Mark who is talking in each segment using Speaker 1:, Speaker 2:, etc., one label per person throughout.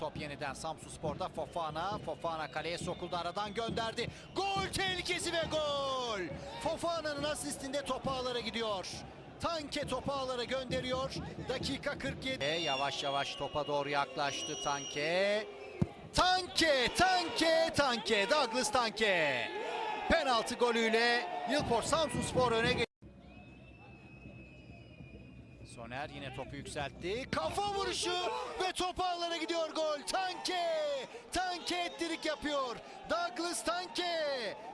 Speaker 1: Top yeniden Samsun Spor'da Fofana. Fofana kaleye sokuldu aradan gönderdi. Gol tehlikesi ve gol. Fofana'nın asistinde top ağlara gidiyor. Tanke topu ağlara gönderiyor. Dakika 47. E, Yavaş yavaş topa doğru yaklaştı Tanke. Tanke, Tanke, Tanke. Douglas Tanke. Penaltı golüyle Yılport Samsun Spor öne geçti. Soner yine topu yükseltti. Kafa vuruşu ve top ağlara gidiyor gol. Tanke! Tanke ettirik yapıyor. Douglas Tanke.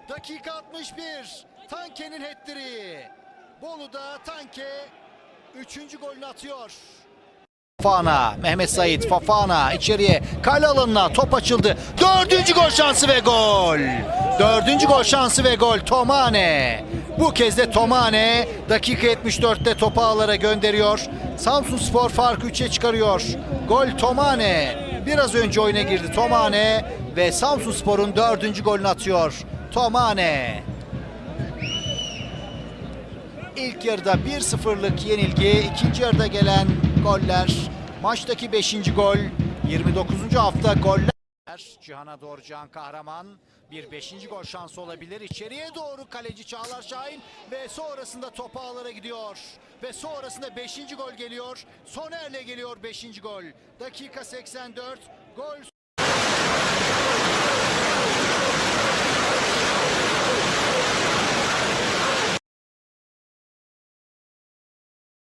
Speaker 1: Dakika 61. Tanke'nin hettiriği. Bolu'da Tanke 3. golünü atıyor. Fofana, Mehmet Sait, Fofana içeriye kale alanına top açıldı. Dördüncü gol şansı ve gol. Dördüncü gol şansı ve gol Tomane. Bu kez de Tomane dakika 74'te topu ağlara gönderiyor. Samsun Spor farkı 3'e çıkarıyor. Gol Tomane. Biraz önce oyuna girdi Tomane ve Samsun Spor'un dördüncü golünü atıyor. Tomane. İlk yarıda 1-0'lık yenilgi, ikinci yarıda gelen goller, maçtaki 5. gol, 29. hafta goller. Cihan'a doğru Cihan Kahraman bir 5. gol şansı olabilir. İçeriye doğru kaleci Çağlar Şahin ve sonrasında top ağlara gidiyor. Ve sonrasında 5. gol geliyor. Soner'le geliyor 5. gol. Dakika 84. Gol